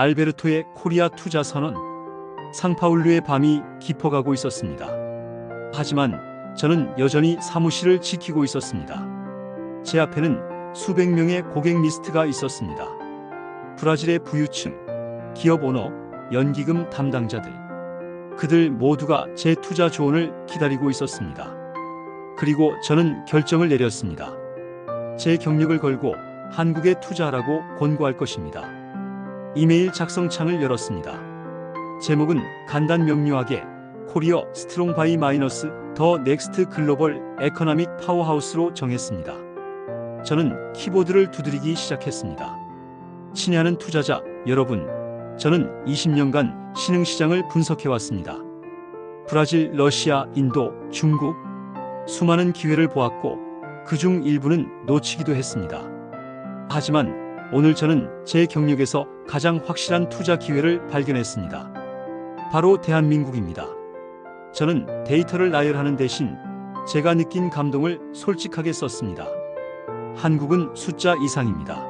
알베르토의 코리아 투자 선언, 상파울루의 밤이 깊어가고 있었습니다. 하지만 저는 여전히 사무실을 지키고 있었습니다. 제 앞에는 수백 명의 고객 리스트가 있었습니다. 브라질의 부유층, 기업 오너, 연기금 담당자들. 그들 모두가 제 투자 조언을 기다리고 있었습니다. 그리고 저는 결정을 내렸습니다. 제 경력을 걸고 한국에 투자하라고 권고할 것입니다. 이메일 작성창을 열었습니다. 제목은 간단 명료하게 코리어 스트롱 바이 마이너스 더 넥스트 글로벌 에코노믹 파워하우스로 정했습니다. 저는 키보드를 두드리기 시작했습니다. 친애하는 투자자 여러분, 저는 20년간 신흥시장을 분석해왔습니다. 브라질, 러시아, 인도, 중국 수많은 기회를 보았고 그중 일부는 놓치기도 했습니다. 하지만 오늘 저는 제 경력에서 가장 확실한 투자 기회를 발견했습니다. 바로 대한민국입니다. 저는 데이터를 나열하는 대신 제가 느낀 감동을 솔직하게 썼습니다. 한국은 숫자 이상입니다.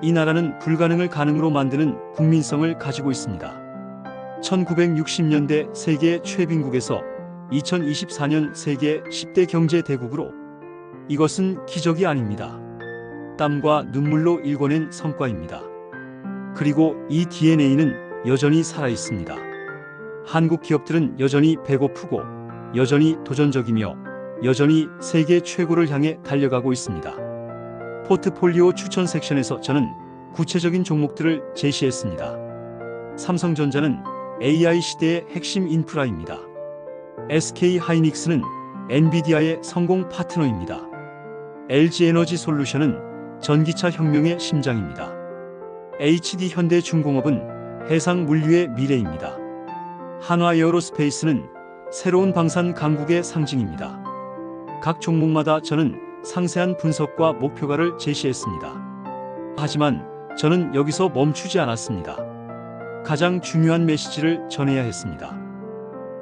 이 나라는 불가능을 가능으로 만드는 국민성을 가지고 있습니다. 1960년대 세계 최빈국에서 2024년 세계 10대 경제 대국으로 이것은 기적이 아닙니다. 땀과 눈물로 일궈낸 성과입니다. 그리고 이 DNA는 여전히 살아 있습니다. 한국 기업들은 여전히 배고프고 여전히 도전적이며 여전히 세계 최고를 향해 달려가고 있습니다. 포트폴리오 추천 섹션에서 저는 구체적인 종목들을 제시했습니다. 삼성전자는 AI 시대의 핵심 인프라입니다. SK 하이닉스는 엔비디아의 성공 파트너입니다. LG 에너지 솔루션은 전기차 혁명의 심장입니다. HD 현대중공업은 해상 물류의 미래입니다. 한화 에어로스페이스는 새로운 방산 강국의 상징입니다. 각 종목마다 저는 상세한 분석과 목표가를 제시했습니다. 하지만 저는 여기서 멈추지 않았습니다. 가장 중요한 메시지를 전해야 했습니다.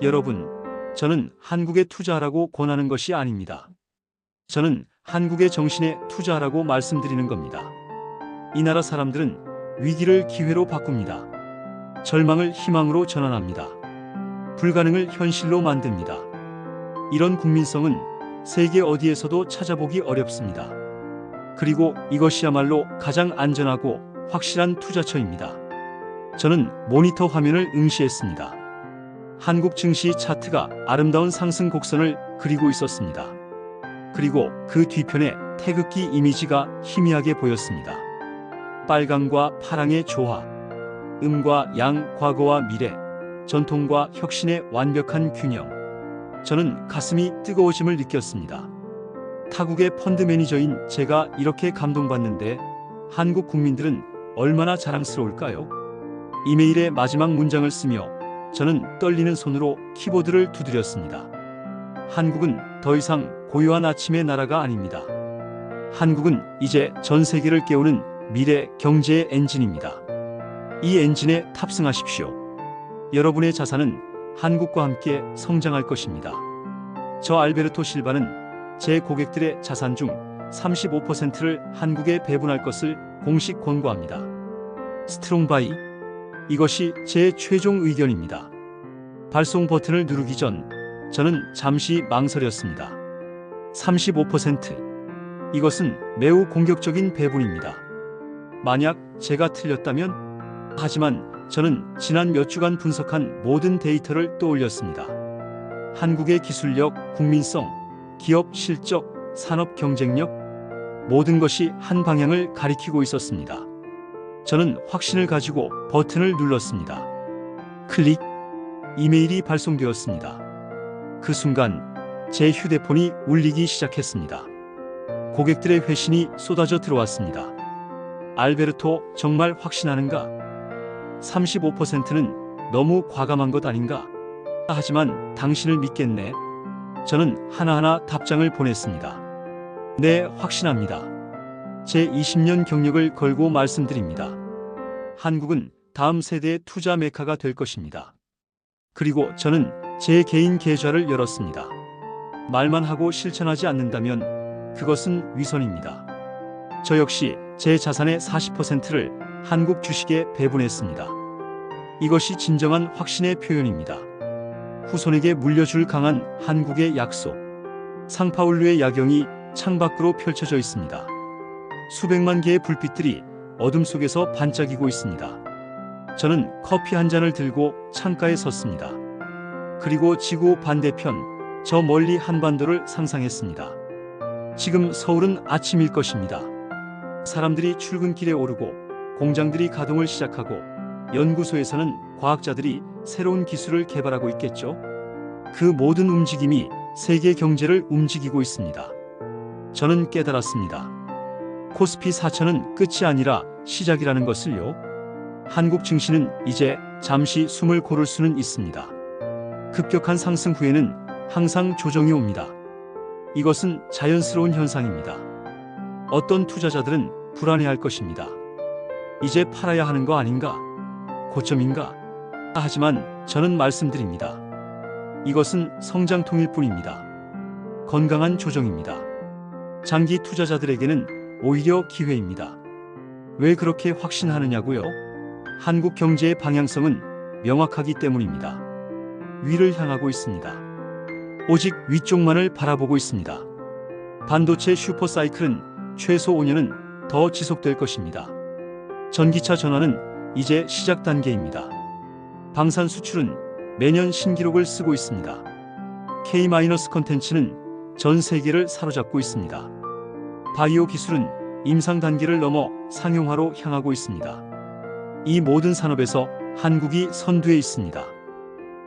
여러분, 저는 한국에 투자하라고 권하는 것이 아닙니다. 저는 한국의 정신에 투자하라고 말씀드리는 겁니다. 이 나라 사람들은 위기를 기회로 바꿉니다. 절망을 희망으로 전환합니다. 불가능을 현실로 만듭니다. 이런 국민성은 세계 어디에서도 찾아보기 어렵습니다. 그리고 이것이야말로 가장 안전하고 확실한 투자처입니다. 저는 모니터 화면을 응시했습니다. 한국 증시 차트가 아름다운 상승 곡선을 그리고 있었습니다. 그리고 그 뒤편에 태극기 이미지가 희미하게 보였습니다. 빨강과 파랑의 조화, 음과 양, 과거와 미래, 전통과 혁신의 완벽한 균형. 저는 가슴이 뜨거워짐을 느꼈습니다. 타국의 펀드 매니저인 제가 이렇게 감동받는데 한국 국민들은 얼마나 자랑스러울까요? 이메일의 마지막 문장을 쓰며 저는 떨리는 손으로 키보드를 두드렸습니다. 한국은 더 이상 고요한 아침의 나라가 아닙니다. 한국은 이제 전 세계를 깨우는 미래 경제의 엔진입니다. 이 엔진에 탑승하십시오. 여러분의 자산은 한국과 함께 성장할 것입니다. 저 알베르토 실바는 제 고객들의 자산 중 35%를 한국에 배분할 것을 공식 권고합니다. 스트롱바이 이것이 제 최종 의견입니다. 발송 버튼을 누르기 전 저는 잠시 망설였습니다. 35% 이것은 매우 공격적인 배분입니다. 만약 제가 틀렸다면 하지만 저는 지난 몇 주간 분석한 모든 데이터를 떠올렸습니다. 한국의 기술력, 국민성, 기업 실적, 산업 경쟁력 모든 것이 한 방향을 가리키고 있었습니다. 저는 확신을 가지고 버튼을 눌렀습니다. 클릭 이메일이 발송되었습니다. 그 순간 제 휴대폰이 울리기 시작했습니다. 고객들의 회신이 쏟아져 들어왔습니다. 알베르토 정말 확신하는가? 35%는 너무 과감한 것 아닌가? 하지만 당신을 믿겠네. 저는 하나하나 답장을 보냈습니다. 네, 확신합니다. 제 20년 경력을 걸고 말씀드립니다. 한국은 다음 세대의 투자 메카가 될 것입니다. 그리고 저는 제 개인 계좌를 열었습니다. 말만 하고 실천하지 않는다면 그것은 위선입니다. 저 역시 제 자산의 40%를 한국 주식에 배분했습니다. 이것이 진정한 확신의 표현입니다. 후손에게 물려줄 강한 한국의 약속. 상파울루의 야경이 창밖으로 펼쳐져 있습니다. 수백만 개의 불빛들이 어둠 속에서 반짝이고 있습니다. 저는 커피 한 잔을 들고 창가에 섰습니다. 그리고 지구 반대편 저 멀리 한반도를 상상했습니다. 지금 서울은 아침일 것입니다. 사람들이 출근길에 오르고 공장들이 가동을 시작하고 연구소에서는 과학자들이 새로운 기술을 개발하고 있겠죠. 그 모든 움직임이 세계 경제를 움직이고 있습니다. 저는 깨달았습니다. 코스피 4천은 끝이 아니라 시작이라는 것을요. 한국 증시는 이제 잠시 숨을 고를 수는 있습니다. 급격한 상승 후에는 항상 조정이 옵니다. 이것은 자연스러운 현상입니다. 어떤 투자자들은 불안해할 것입니다. 이제 팔아야 하는 거 아닌가? 고점인가? 하지만 저는 말씀드립니다. 이것은 성장통일 뿐입니다. 건강한 조정입니다. 장기 투자자들에게는 오히려 기회입니다. 왜 그렇게 확신하느냐고요? 한국 경제의 방향성은 명확하기 때문입니다. 위를 향하고 있습니다. 오직 위쪽만을 바라보고 있습니다. 반도체 슈퍼사이클은 최소 5년은 더 지속될 것입니다. 전기차 전환은 이제 시작 단계입니다. 방산 수출은 매년 신기록을 쓰고 있습니다. K- 컨텐츠는 전 세계를 사로잡고 있습니다. 바이오 기술은 임상 단계를 넘어 상용화로 향하고 있습니다. 이 모든 산업에서 한국이 선두에 있습니다.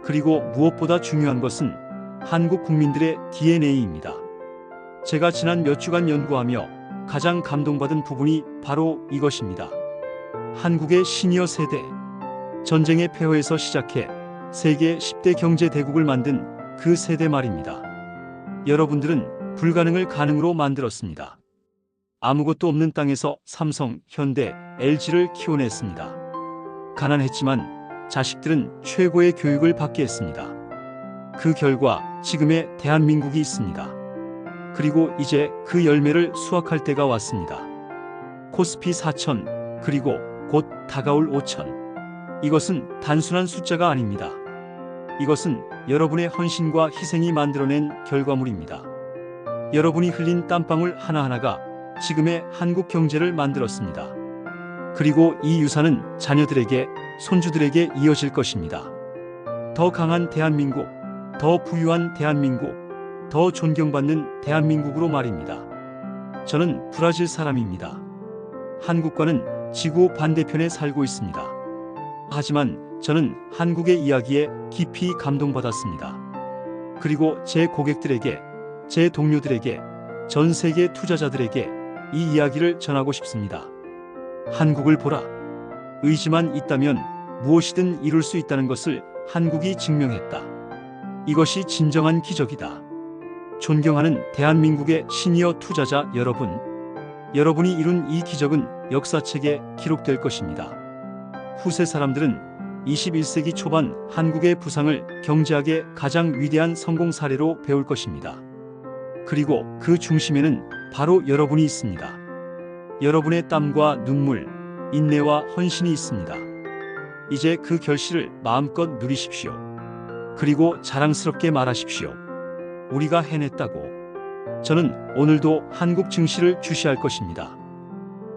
그리고 무엇보다 중요한 것은 한국 국민들의 DNA입니다. 제가 지난 몇 주간 연구하며 가장 감동받은 부분이 바로 이것입니다. 한국의 시니어 세대. 전쟁의 폐허에서 시작해 세계 10대 경제 대국을 만든 그 세대 말입니다. 여러분들은 불가능을 가능으로 만들었습니다. 아무것도 없는 땅에서 삼성, 현대, LG를 키워냈습니다. 가난했지만 자식들은 최고의 교육을 받게 했습니다. 그 결과 지금의 대한민국이 있습니다. 그리고 이제 그 열매를 수확할 때가 왔습니다. 코스피 4천, 그리고 곧 다가올 5천. 이것은 단순한 숫자가 아닙니다. 이것은 여러분의 헌신과 희생이 만들어낸 결과물입니다. 여러분이 흘린 땀방울 하나하나가 지금의 한국 경제를 만들었습니다. 그리고 이 유산은 자녀들에게, 손주들에게 이어질 것입니다. 더 강한 대한민국, 더 부유한 대한민국, 더 존경받는 대한민국으로 말입니다. 저는 브라질 사람입니다. 한국과는 지구 반대편에 살고 있습니다. 하지만 저는 한국의 이야기에 깊이 감동받았습니다. 그리고 제 고객들에게, 제 동료들에게, 전 세계 투자자들에게 이 이야기를 전하고 싶습니다. 한국을 보라. 의지만 있다면 무엇이든 이룰 수 있다는 것을 한국이 증명했다. 이것이 진정한 기적이다. 존경하는 대한민국의 시니어 투자자 여러분. 여러분이 이룬 이 기적은 역사책에 기록될 것입니다. 후세 사람들은 21세기 초반 한국의 부상을 경제학의 가장 위대한 성공 사례로 배울 것입니다. 그리고 그 중심에는 바로 여러분이 있습니다. 여러분의 땀과 눈물, 인내와 헌신이 있습니다. 이제 그 결실을 마음껏 누리십시오. 그리고 자랑스럽게 말하십시오. 우리가 해냈다고. 저는 오늘도 한국 증시를 주시할 것입니다.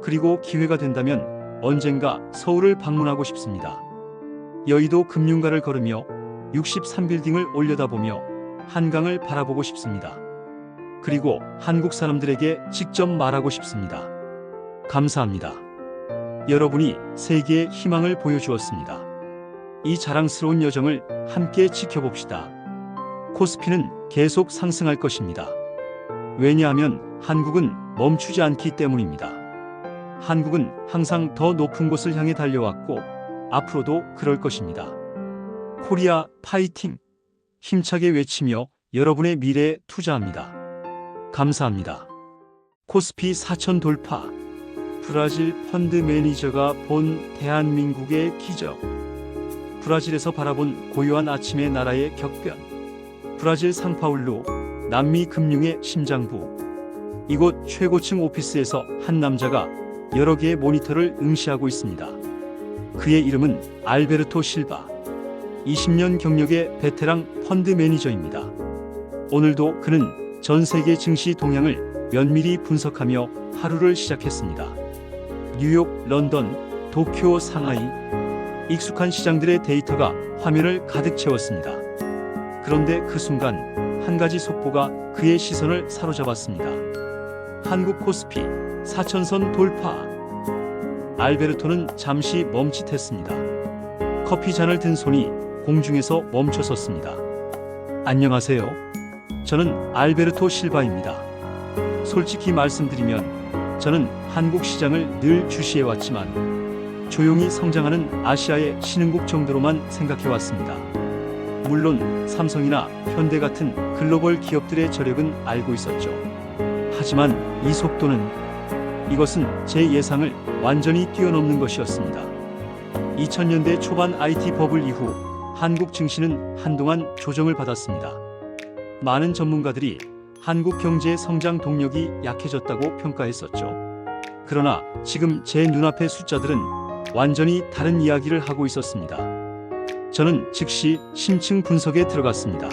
그리고 기회가 된다면 언젠가 서울을 방문하고 싶습니다. 여의도 금융가를 걸으며 63빌딩을 올려다보며 한강을 바라보고 싶습니다. 그리고 한국 사람들에게 직접 말하고 싶습니다. 감사합니다. 여러분이 세계의 희망을 보여주었습니다. 이 자랑스러운 여정을 함께 지켜봅시다. 코스피는 계속 상승할 것입니다. 왜냐하면 한국은 멈추지 않기 때문입니다. 한국은 항상 더 높은 곳을 향해 달려왔고 앞으로도 그럴 것입니다. 코리아 파이팅! 힘차게 외치며 여러분의 미래에 투자합니다. 감사합니다. 코스피 4천 돌파. 브라질 펀드 매니저가 본 대한민국의 기적. 브라질에서 바라본 고요한 아침의 나라의 격변. 브라질 상파울루 남미 금융의 심장부. 이곳 최고층 오피스에서 한 남자가 여러 개의 모니터를 응시하고 있습니다. 그의 이름은 알베르토 실바. 20년 경력의 베테랑 펀드 매니저입니다. 오늘도 그는 전 세계 증시 동향을 면밀히 분석하며 하루를 시작했습니다. 뉴욕, 런던, 도쿄, 상하이. 익숙한 시장들의 데이터가 화면을 가득 채웠습니다. 그런데 그 순간 한 가지 속보가 그의 시선을 사로잡았습니다. 한국 코스피 4천선 돌파. 알베르토는 잠시 멈칫했습니다. 커피 잔을 든 손이 공중에서 멈춰 섰습니다. 안녕하세요. 저는 알베르토 실바입니다. 솔직히 말씀드리면 저는 한국 시장을 늘 주시해 왔지만 조용히 성장하는 아시아의 신흥국 정도로만 생각해 왔습니다. 물론 삼성이나 현대 같은 글로벌 기업들의 저력은 알고 있었죠. 하지만 이 속도는 이것은 제 예상을 완전히 뛰어넘는 것이었습니다. 2000년대 초반 IT 버블 이후 한국 증시는 한동안 조정을 받았습니다. 많은 전문가들이 한국 경제의 성장 동력이 약해졌다고 평가했었죠. 그러나 지금 제 눈앞의 숫자들은 완전히 다른 이야기를 하고 있었습니다. 저는 즉시 심층 분석에 들어갔습니다.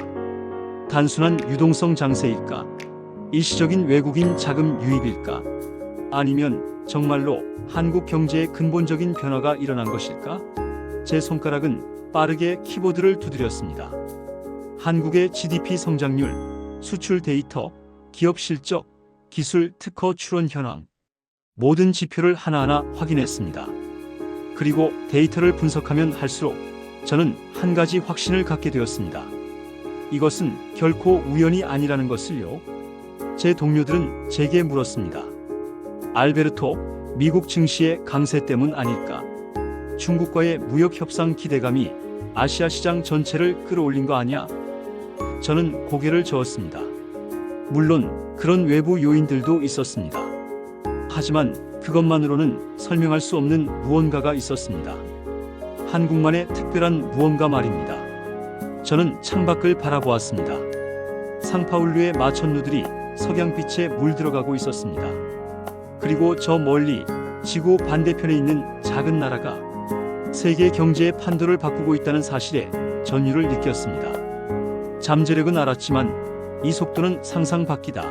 단순한 유동성 장세일까? 일시적인 외국인 자금 유입일까? 아니면 정말로 한국 경제의 근본적인 변화가 일어난 것일까? 제 손가락은 빠르게 키보드를 두드렸습니다. 한국의 GDP 성장률, 수출 데이터, 기업 실적, 기술 특허 출원 현황, 모든 지표를 하나하나 확인했습니다. 그리고 데이터를 분석하면 할수록 저는 한 가지 확신을 갖게 되었습니다. 이것은 결코 우연이 아니라는 것을요. 제 동료들은 제게 물었습니다. 알베르토, 미국 증시의 강세 때문 아닐까? 중국과의 무역 협상 기대감이 아시아 시장 전체를 끌어올린 거 아니야? 저는 고개를 저었습니다. 물론 그런 외부 요인들도 있었습니다. 하지만 그것만으로는 설명할 수 없는 무언가가 있었습니다. 한국만의 특별한 무언가 말입니다. 저는 창밖을 바라보았습니다. 상파울루의 마천루들이 석양빛에 물들어가고 있었습니다. 그리고 저 멀리 지구 반대편에 있는 작은 나라가 세계 경제의 판도를 바꾸고 있다는 사실에 전율을 느꼈습니다. 잠재력은 알았지만 이 속도는 상상 밖이다.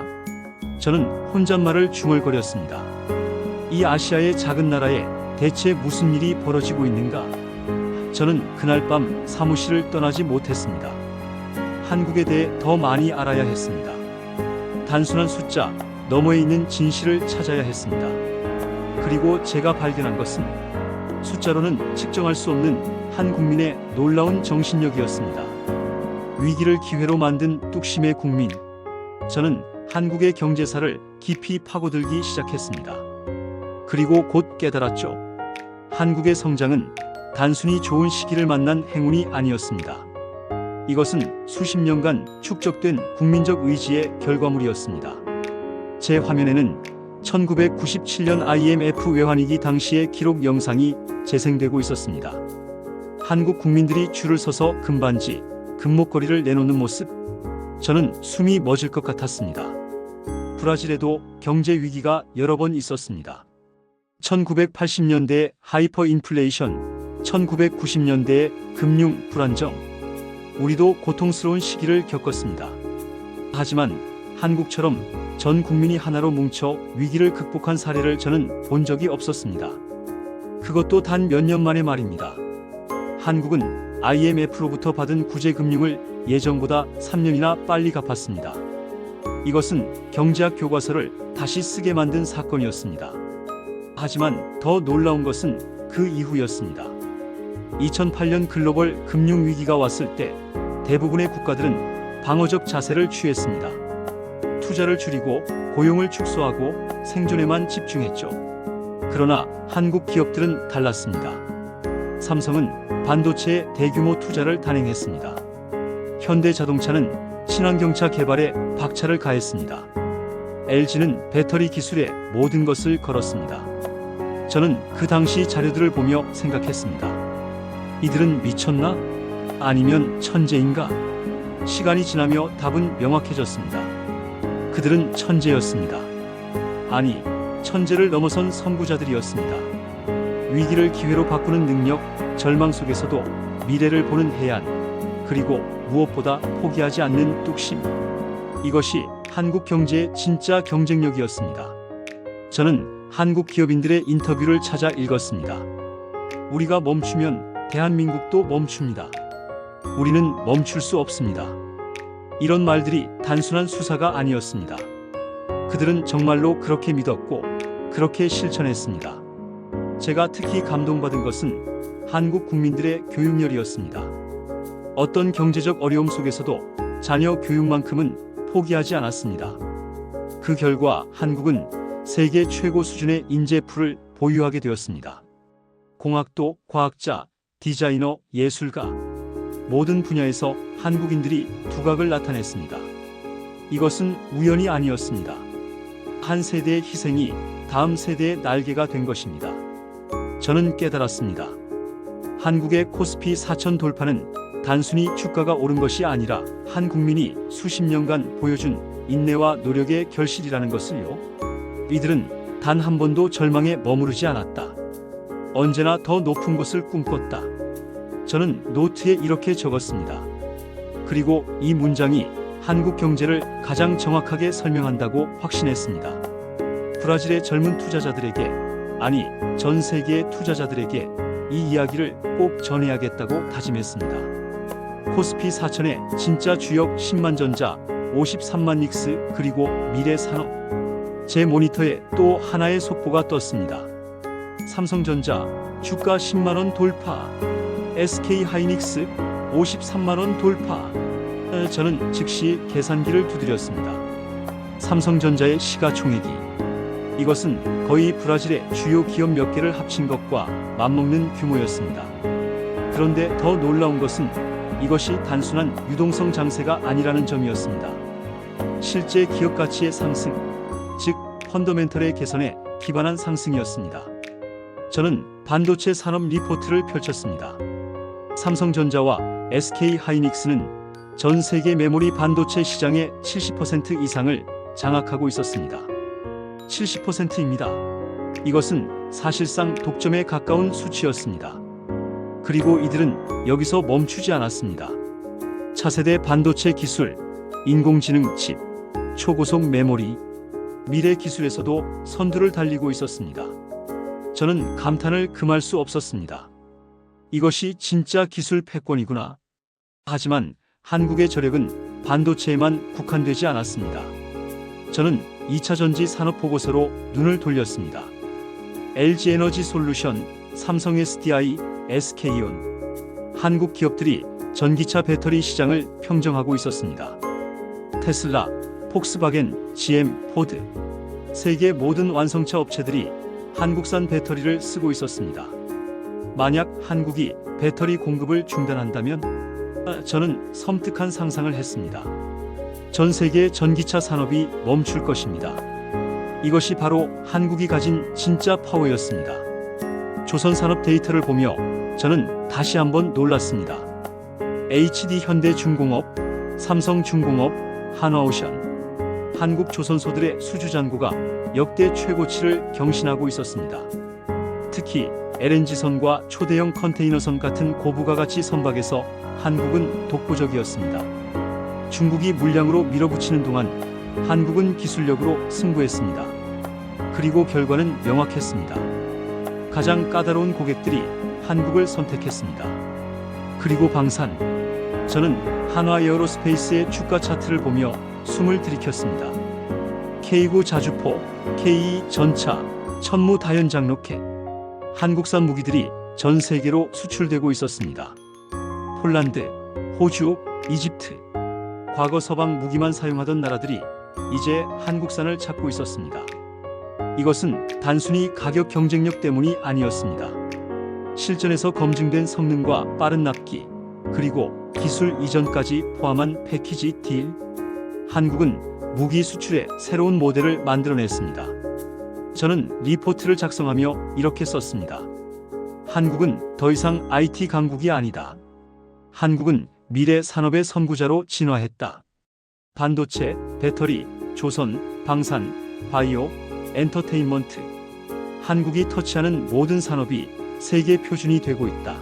저는 혼잣말을 중얼거렸습니다. 이 아시아의 작은 나라에 대체 무슨 일이 벌어지고 있는가? 저는 그날 밤 사무실을 떠나지 못했습니다. 한국에 대해 더 많이 알아야 했습니다. 단순한 숫자 너머에 있는 진실을 찾아야 했습니다. 그리고 제가 발견한 것은 숫자로는 측정할 수 없는 한 국민의 놀라운 정신력이었습니다. 위기를 기회로 만든 뚝심의 국민. 저는 한국의 경제사를 깊이 파고들기 시작했습니다. 그리고 곧 깨달았죠. 한국의 성장은 단순히 좋은 시기를 만난 행운이 아니었습니다. 이것은 수십 년간 축적된 국민적 의지의 결과물이었습니다. 제 화면에는 1997년 IMF 외환위기 당시의 기록 영상이 재생되고 있었습니다. 한국 국민들이 줄을 서서 금반지, 금목걸이를 내놓는 모습. 저는 숨이 멎을 것 같았습니다. 브라질에도 경제 위기가 여러 번 있었습니다. 1980년대 하이퍼 인플레이션, 1990년대의 금융 불안정. 우리도 고통스러운 시기를 겪었습니다. 하지만 한국처럼 전 국민이 하나로 뭉쳐 위기를 극복한 사례를 저는 본 적이 없었습니다. 그것도 단 몇 년 만의 말입니다. 한국은 IMF로부터 받은 구제금융을 예정보다 3년이나 빨리 갚았습니다. 이것은 경제학 교과서를 다시 쓰게 만든 사건이었습니다. 하지만 더 놀라운 것은 그 이후였습니다. 2008년 글로벌 금융위기가 왔을 때 대부분의 국가들은 방어적 자세를 취했습니다. 투자를 줄이고 고용을 축소하고 생존에만 집중했죠. 그러나 한국 기업들은 달랐습니다. 삼성은 반도체에 대규모 투자를 단행했습니다. 현대자동차는 친환경차 개발에 박차를 가했습니다. LG는 배터리 기술에 모든 것을 걸었습니다. 저는 그 당시 자료들을 보며 생각했습니다. 이들은 미쳤나? 아니면 천재인가? 시간이 지나며 답은 명확해졌습니다. 그들은 천재였습니다. 아니, 천재를 넘어선 선구자들이었습니다. 위기를 기회로 바꾸는 능력, 절망 속에서도 미래를 보는 해안, 그리고 무엇보다 포기하지 않는 뚝심. 이것이 한국 경제의 진짜 경쟁력이었습니다. 저는 한국 기업인들의 인터뷰를 찾아 읽었습니다. 우리가 멈추면 대한민국도 멈춥니다. 우리는 멈출 수 없습니다. 이런 말들이 단순한 수사가 아니었습니다. 그들은 정말로 그렇게 믿었고 그렇게 실천했습니다. 제가 특히 감동받은 것은 한국 국민들의 교육열이었습니다. 어떤 경제적 어려움 속에서도 자녀 교육만큼은 포기하지 않았습니다. 그 결과 한국은 세계 최고 수준의 인재풀을 보유하게 되었습니다. 공학도, 과학자, 디자이너, 예술가 모든 분야에서 한국인들이 두각을 나타냈습니다. 이것은 우연이 아니었습니다. 한 세대의 희생이 다음 세대의 날개가 된 것입니다. 저는 깨달았습니다. 한국의 코스피 4천 돌파는 단순히 주가가 오른 것이 아니라 한 국민이 수십 년간 보여준 인내와 노력의 결실이라는 것을요. 이들은 단 한 번도 절망에 머무르지 않았다. 언제나 더 높은 곳을 꿈꿨다. 저는 노트에 이렇게 적었습니다. 그리고 이 문장이 한국 경제를 가장 정확하게 설명한다고 확신했습니다. 브라질의 젊은 투자자들에게, 아니, 전 세계의 투자자들에게 이 이야기를 꼭 전해야겠다고 다짐했습니다. 코스피 4천의 진짜 주역 10만 전자, 53만 닉스, 그리고 미래 산업. 제 모니터에 또 하나의 속보가 떴습니다. 삼성전자 주가 10만 원 돌파, SK 하이닉스 53만 원 돌파. 에, 저는 즉시 계산기를 두드렸습니다. 삼성전자의 시가총액이 이것은 거의 브라질의 주요 기업 몇 개를 합친 것과 맞먹는 규모였습니다. 그런데 더 놀라운 것은 이것이 단순한 유동성 장세가 아니라는 점이었습니다. 실제 기업 가치의 상승, 즉 펀더멘털의 개선에 기반한 상승이었습니다. 저는 반도체 산업 리포트를 펼쳤습니다. 삼성전자와 SK 하이닉스는 전 세계 메모리 반도체 시장의 70% 이상을 장악하고 있었습니다. 70%입니다. 이것은 사실상 독점에 가까운 수치였습니다. 그리고 이들은 여기서 멈추지 않았습니다. 차세대 반도체 기술, 인공지능 칩, 초고속 메모리, 미래 기술에서도 선두를 달리고 있었습니다. 저는 감탄을 금할 수 없었습니다. 이것이 진짜 기술 패권이구나. 하지만 한국의 저력은 반도체에만 국한되지 않았습니다. 저는 2차 전지 산업 보고서로 눈을 돌렸습니다. LG 에너지 솔루션, 삼성 SDI, SK온 한국 기업들이 전기차 배터리 시장을 평정하고 있었습니다. 테슬라, 폭스바겐, GM, 포드 세계 모든 완성차 업체들이 한국산 배터리를 쓰고 있었습니다. 만약 한국이 배터리 공급을 중단한다면 아, 저는 섬뜩한 상상을 했습니다. 전 세계 전기차 산업이 멈출 것입니다. 이것이 바로 한국이 가진 진짜 파워였습니다. 조선 산업 데이터를 보며 저는 다시 한번 놀랐습니다. HD 현대 중공업, 삼성 중공업, 한화오션, 한국 조선소들의 수주 잔고가 역대 최고치를 경신하고 있었습니다. 특히 LNG선과 초대형 컨테이너선 같은 고부가 가치 선박에서 한국은 독보적이었습니다. 중국이 물량으로 밀어붙이는 동안 한국은 기술력으로 승부했습니다. 그리고 결과는 명확했습니다. 가장 까다로운 고객들이 한국을 선택했습니다. 그리고 방산. 저는 한화 에어로스페이스의 주가 차트를 보며 숨을 들이켰습니다. K9 자주포, K2 전차, 천무 다연장 로켓. 한국산 무기들이 전 세계로 수출되고 있었습니다. 폴란드, 호주, 이집트. 과거 서방 무기만 사용하던 나라들이 이제 한국산을 찾고 있었습니다. 이것은 단순히 가격 경쟁력 때문이 아니었습니다. 실전에서 검증된 성능과 빠른 납기, 그리고 기술 이전까지 포함한 패키지 딜. 한국은 무기 수출의 새로운 모델을 만들어냈습니다. 저는 리포트를 작성하며 이렇게 썼습니다. 한국은 더 이상 IT 강국이 아니다. 한국은 미래 산업의 선구자로 진화했다. 반도체, 배터리, 조선, 방산, 바이오, 엔터테인먼트. 한국이 터치하는 모든 산업이 세계 표준이 되고 있다.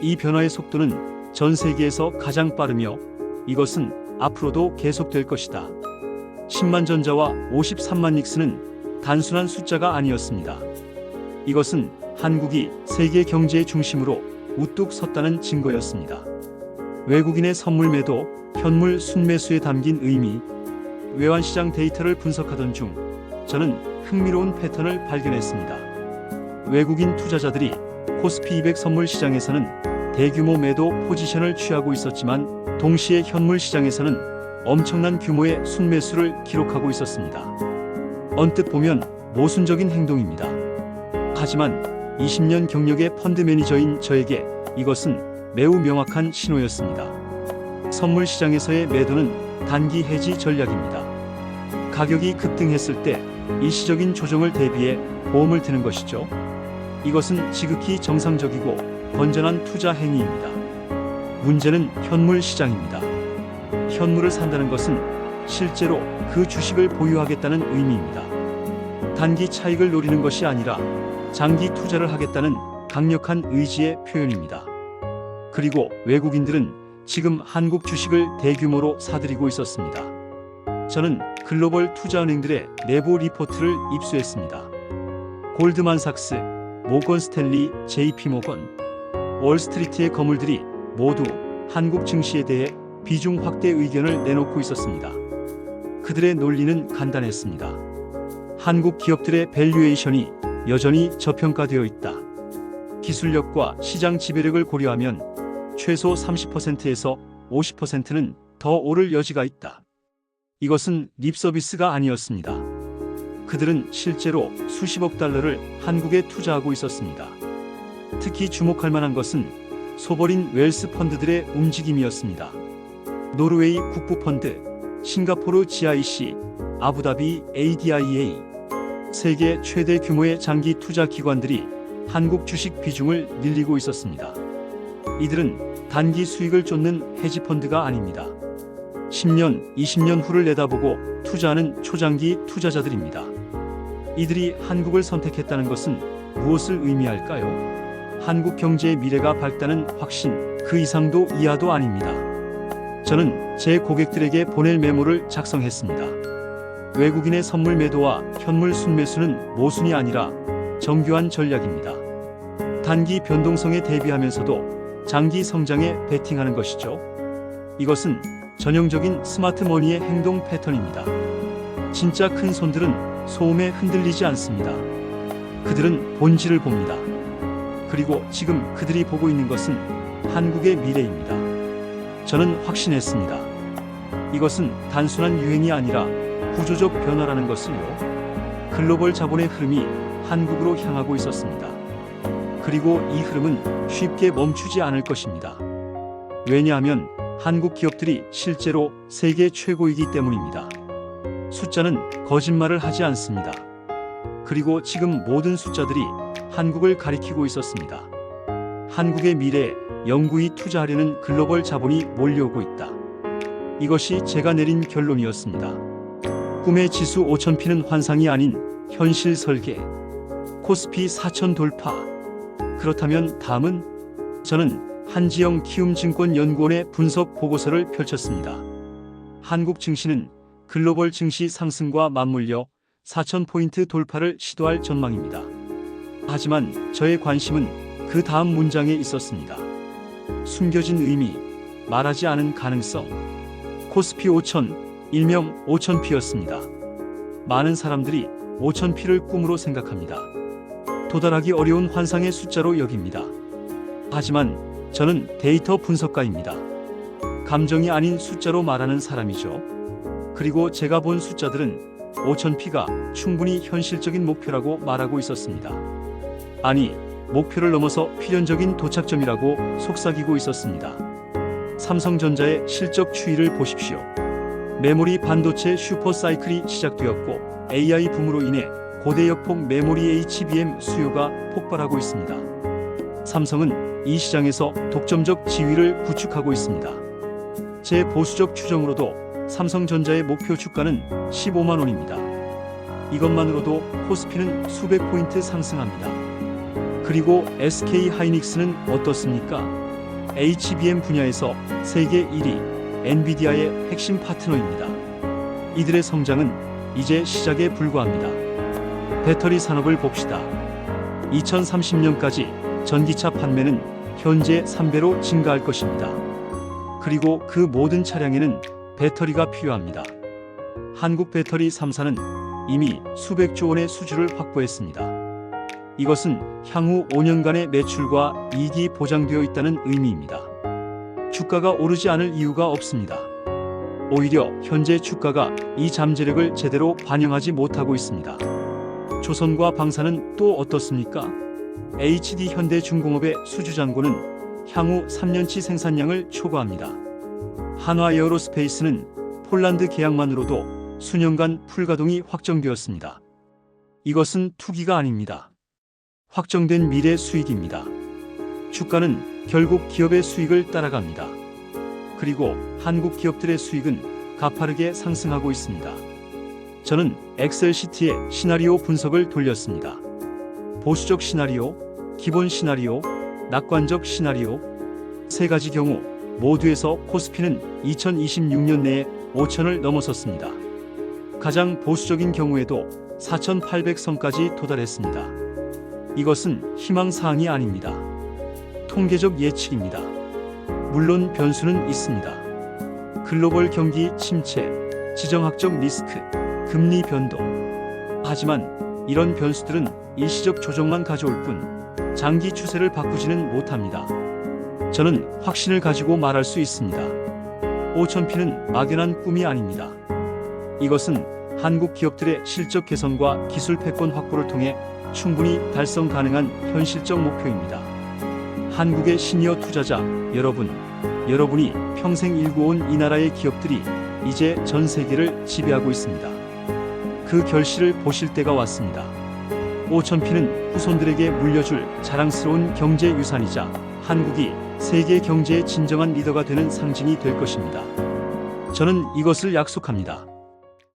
이 변화의 속도는 전 세계에서 가장 빠르며 이것은 앞으로도 계속될 것이다. 10만 전자와 53만 닉스는 단순한 숫자가 아니었습니다. 이것은 한국이 세계 경제의 중심으로 우뚝 섰다는 증거였습니다. 외국인의 선물 매도, 현물 순매수에 담긴 의미, 외환시장 데이터를 분석하던 중 저는 흥미로운 패턴을 발견했습니다. 외국인 투자자들이 코스피 200 선물 시장에서는 대규모 매도 포지션을 취하고 있었지만 동시에 현물 시장에서는 엄청난 규모의 순매수를 기록하고 있었습니다. 언뜻 보면 모순적인 행동입니다. 하지만 20년 경력의 펀드 매니저인 저에게 이것은 매우 명확한 신호였습니다. 선물 시장에서의 매도는 단기 해지 전략입니다. 가격이 급등했을 때 일시적인 조정을 대비해 보험을 드는 것이죠. 이것은 지극히 정상적이고 건전한 투자 행위입니다. 문제는 현물 시장입니다. 현물을 산다는 것은 실제로 그 주식을 보유하겠다는 의미입니다. 단기 차익을 노리는 것이 아니라 장기 투자를 하겠다는 강력한 의지의 표현입니다. 그리고 외국인들은 지금 한국 주식을 대규모로 사들이고 있었습니다. 저는 글로벌 투자은행들의 내부 리포트를 입수했습니다. 골드만삭스, 모건 스탠리, JP 모건, 월스트리트의 거물들이 모두 한국 증시에 대해 비중 확대 의견을 내놓고 있었습니다. 그들의 논리는 간단했습니다. 한국 기업들의 밸류에이션이 여전히 저평가되어 있다. 기술력과 시장 지배력을 고려하면 최소 30%에서 50%는 더 오를 여지가 있다. 이것은 립서비스가 아니었습니다. 그들은 실제로 수십억 달러를 한국에 투자하고 있었습니다. 특히 주목할 만한 것은 소버린 웰스 펀드들의 움직임이었습니다. 노르웨이 국부 펀드, 싱가포르 GIC, 아부다비 ADIA, 세계 최대 규모의 장기 투자 기관들이 한국 주식 비중을 늘리고 있었습니다. 이들은 단기 수익을 쫓는 헤지펀드가 아닙니다. 10년, 20년 후를 내다보고 투자하는 초장기 투자자들입니다. 이들이 한국을 선택했다는 것은 무엇을 의미할까요? 한국 경제의 미래가 밝다는 확신, 그 이상도 이하도 아닙니다. 저는 제 고객들에게 보낼 메모를 작성했습니다. 외국인의 선물 매도와 현물 순매수는 모순이 아니라 정교한 전략입니다. 단기 변동성에 대비하면서도 장기 성장에 베팅하는 것이죠. 이것은 전형적인 스마트 머니의 행동 패턴입니다. 진짜 큰 손들은 소음에 흔들리지 않습니다. 그들은 본질을 봅니다. 그리고 지금 그들이 보고 있는 것은 한국의 미래입니다. 저는 확신했습니다. 이것은 단순한 유행이 아니라 구조적 변화라는 것을요. 글로벌 자본의 흐름이 한국으로 향하고 있었습니다. 그리고 이 흐름은 쉽게 멈추지 않을 것입니다. 왜냐하면 한국 기업들이 실제로 세계 최고이기 때문입니다. 숫자는 거짓말을 하지 않습니다. 그리고 지금 모든 숫자들이 한국을 가리키고 있었습니다. 한국의 미래에 영구히 투자하려는 글로벌 자본이 몰려오고 있다. 이것이 제가 내린 결론이었습니다. 꿈의 지수 5000P는 환상이 아닌 현실 설계. 코스피 4000 돌파. 그렇다면 다음은 저는 한지영 키움증권연구원의 분석 보고서를 펼쳤습니다. 한국 증시는 글로벌 증시 상승과 맞물려 4,000포인트 돌파를 시도할 전망입니다. 하지만 저의 관심은 그 다음 문장에 있었습니다. 숨겨진 의미, 말하지 않은 가능성. 코스피 5,000, 일명 5,000P였습니다. 많은 사람들이 5,000P를 꿈으로 생각합니다. 도달하기 어려운 환상의 숫자로 여깁니다. 하지만 저는 데이터 분석가입니다. 감정이 아닌 숫자로 말하는 사람이죠. 그리고 제가 본 숫자들은 5,000P가 충분히 현실적인 목표라고 말하고 있었습니다. 아니, 목표를 넘어서 필연적인 도착점이라고 속삭이고 있었습니다. 삼성전자의 실적 추이를 보십시오. 메모리 반도체 슈퍼 사이클이 시작되었고 AI 붐으로 인해 고대 역폭 메모리 HBM 수요가 폭발하고 있습니다. 삼성은 이 시장에서 독점적 지위를 구축하고 있습니다. 제 보수적 추정으로도 삼성전자의 목표 주가는 15만 원입니다. 이것만으로도 코스피는 수백 포인트 상승합니다. 그리고 SK 하이닉스는 어떻습니까? HBM 분야에서 세계 1위 엔비디아의 핵심 파트너입니다. 이들의 성장은 이제 시작에 불과합니다. 배터리 산업을 봅시다. 2030년까지 전기차 판매는 현재 3배로 증가할 것입니다. 그리고 그 모든 차량에는 배터리가 필요합니다. 한국 배터리 3사는 이미 수백조 원의 수주를 확보했습니다. 이것은 향후 5년간의 매출과 이익이 보장되어 있다는 의미입니다. 주가가 오르지 않을 이유가 없습니다. 오히려 현재 주가가 이 잠재력을 제대로 반영하지 못하고 있습니다. 조선과 방사는 또 어떻습니까? HD 현대중공업의 수주 잔고는 향후 3년치 생산량을 초과합니다. 한화 에어로스페이스는 폴란드 계약만으로도 수년간 풀가동이 확정되었습니다. 이것은 투기가 아닙니다. 확정된 미래 수익입니다. 주가는 결국 기업의 수익을 따라갑니다. 그리고 한국 기업들의 수익은 가파르게 상승하고 있습니다. 저는 엑셀시티의 시나리오 분석을 돌렸습니다. 보수적 시나리오, 기본 시나리오, 낙관적 시나리오 세 가지 경우 모두에서 코스피는 2026년 내에 5천을 넘어섰습니다. 가장 보수적인 경우에도 4,800선까지 도달했습니다. 이것은 희망사항이 아닙니다. 통계적 예측입니다. 물론 변수는 있습니다. 글로벌 경기 침체, 지정학적 리스크, 금리 변동. 하지만 이런 변수들은 일시적 조정만 가져올 뿐 장기 추세를 바꾸지는 못합니다. 저는 확신을 가지고 말할 수 있습니다. 5천피는 막연한 꿈이 아닙니다. 이것은 한국 기업들의 실적 개선과 기술 패권 확보를 통해 충분히 달성 가능한 현실적 목표입니다. 한국의 시니어 투자자 여러분, 여러분이 평생 일구온 이 나라의 기업들이 이제 전 세계를 지배하고 있습니다. 그 결실을 보실 때가 왔습니다. 5천피는 후손들에게 물려줄 자랑스러운 경제 유산이자 한국이 세계 경제의 진정한 리더가 되는 상징이 될 것입니다. 저는 이것을 약속합니다.